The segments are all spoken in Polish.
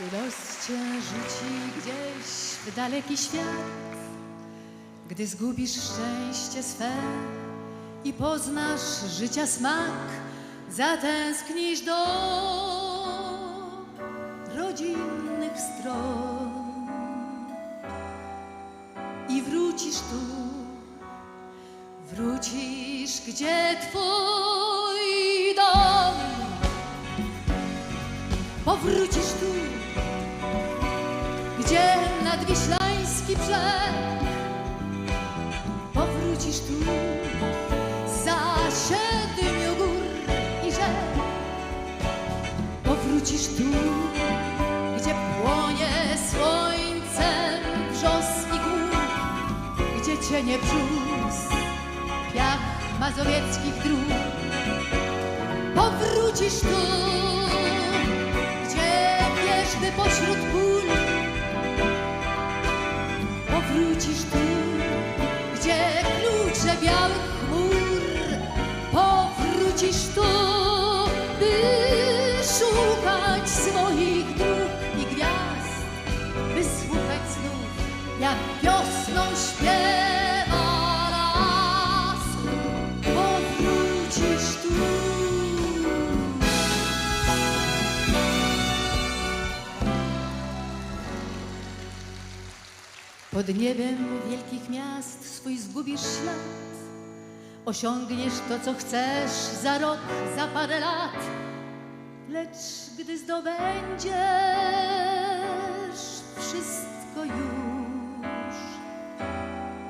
Gdy los cię rzuci gdzieś w daleki świat, gdy zgubisz szczęście swe i poznasz życia smak, zatęsknisz do rodzinnych stron i wrócisz tu, wrócisz gdzie twój dom, powrócisz tu nadwiślański brzeg. Powrócisz tu za siedmiu gór i rzek. Powrócisz tu gdzie płonie słońcem wrzosni gór gdzie cienie brzus piach mazowieckich dróg. Powrócisz tu gdzie wierzby pośród Powrócisz tu, by szukać swoich dróg i gwiazd, by słuchać znów, jak wiosną śpiewa las. Powrócisz tu. Pod niebem wielkich miast swój zgubisz ślad. Osiągniesz to, co chcesz za rok, za parę lat. Lecz gdy zdobędziesz wszystko już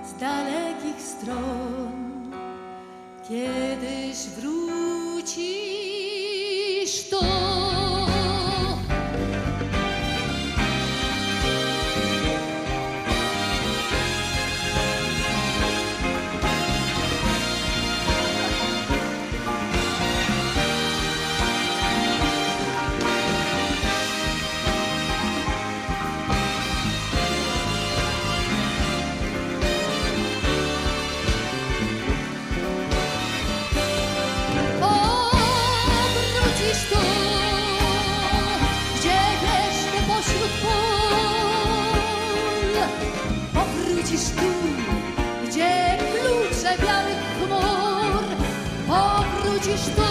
z dalekich stron, kiedyś wrócisz Powrócisz tu, gdzie klucze białych chmur. Powrócisz tu,